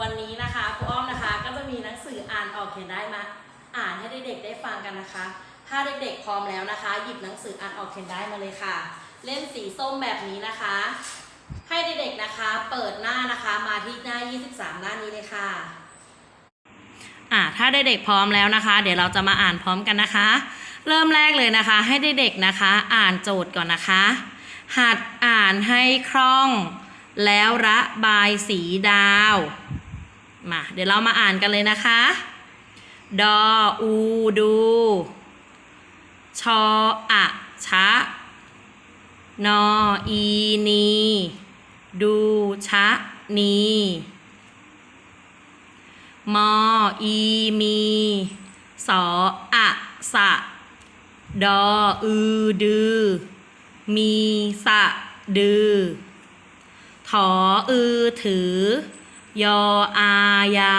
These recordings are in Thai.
วันนี้นะคะครูอ้อมนะคะก็จะมีหนังสืออ่านออกเขียนได้มาอ่านให้เด็กๆได้ฟังกันนะคะ ถ้าเด็กๆพร้อมแล้วนะคะ หยิบหนังสืออ่านออกเขียนได้มาเลยค่ะ เล่มสีส้มแบบนี้นะคะ ให้เด็กๆนะคะ เปิดหน้านะคะมาที่หน้า 23 หน้านี้เลยค่ะอ่าถ้าเด็กๆพร้อมแล้วนะคะ เดี๋ยวเราจะมาอ่านพร้อมกันนะคะ เริ่มแรกเลยนะคะ ให้เด็กๆนะคะ อ่านโจทย์ก่อนนะคะ หัดอ่านให้คล่อง แล้วระบายสีดาว มา เดี๋ยวเรามาอ่านกันเลยนะคะ ดออูดู ชออะชะ นออีนี ดูชะนีมออีมี สออะสะ ดออือดือ มีสะดือ ถออือถือ ยออายา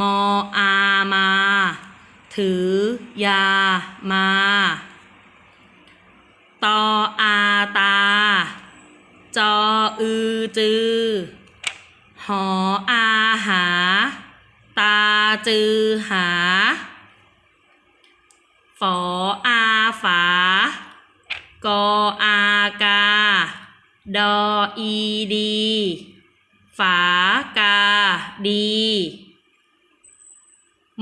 มออามา ถือยามาตออาตา จออือจือ หออาหา ตาจือหา ฝออาฝากออ ดออีดี ฝากาดี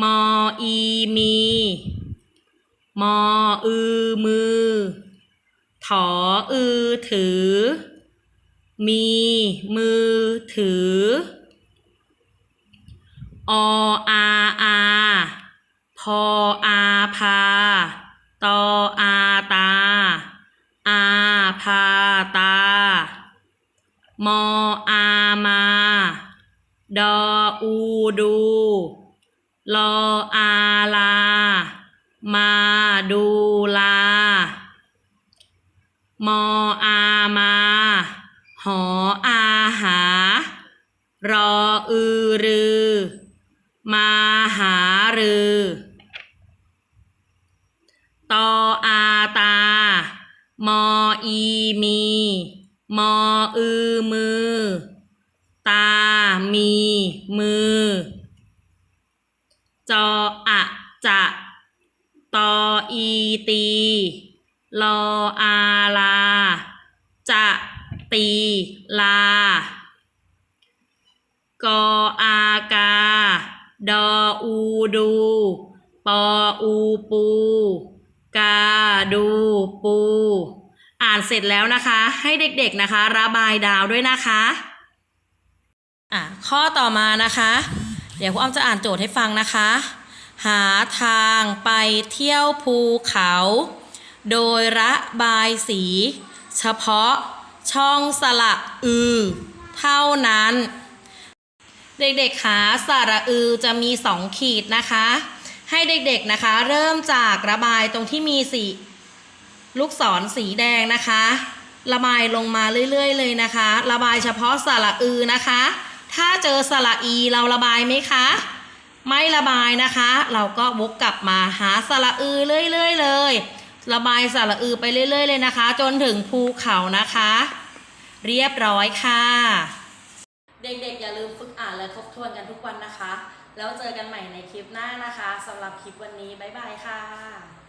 มออีมี มออือมือ ถออือถือ มีมือถือ ออาอาพอ ดออูดู ลออาลา มาดูลา มออามา หออาหา รออือรือ มาหารือตออาตา มออีมี มออือมือ มีมือ จออะจะตออีตีลออาลา จะตีลา กออากา ดออูดู ปออูปู กาดูปู อ่านเสร็จแล้วนะคะ ให้เด็กๆนะคะ ระบายดาวด้วยนะคะ อะข้อต่อมานะคะ เดี๋ยวครูอ้อมจะอ่านโจทย์ให้ฟังนะคะ หาทางไปเที่ยวภูเขา โดยระบายสี เฉพาะช่องสระอือ เท่านั้น เด็กๆคะสระอือจะมีสองขีดนะคะ ให้เด็กๆนะคะ เริ่มจากระบายตรงที่มีสีลูกศรสีแดงนะคะ ระบายลงมาเรื่อย ๆ เลยนะคะ ระบายเฉพาะสระอือนะคะ ถ้าเจอสระอีเราระบายไหมคะ ไม่ระบายนะคะ เราก็วกกลับมาหาสระอือเรื่อยๆเลย ระบายสระอือไปเรื่อย ๆ เลยนะคะ จนถึงภูเขานะคะ เรียบร้อยค่ะ เด็กๆ อย่าลืมฝึกอ่านและทบทวนกันทุกวันนะคะ แล้วเจอกันใหม่ในคลิปหน้านะคะสำหรับคลิปวันนี้บ๊ายบายค่ะ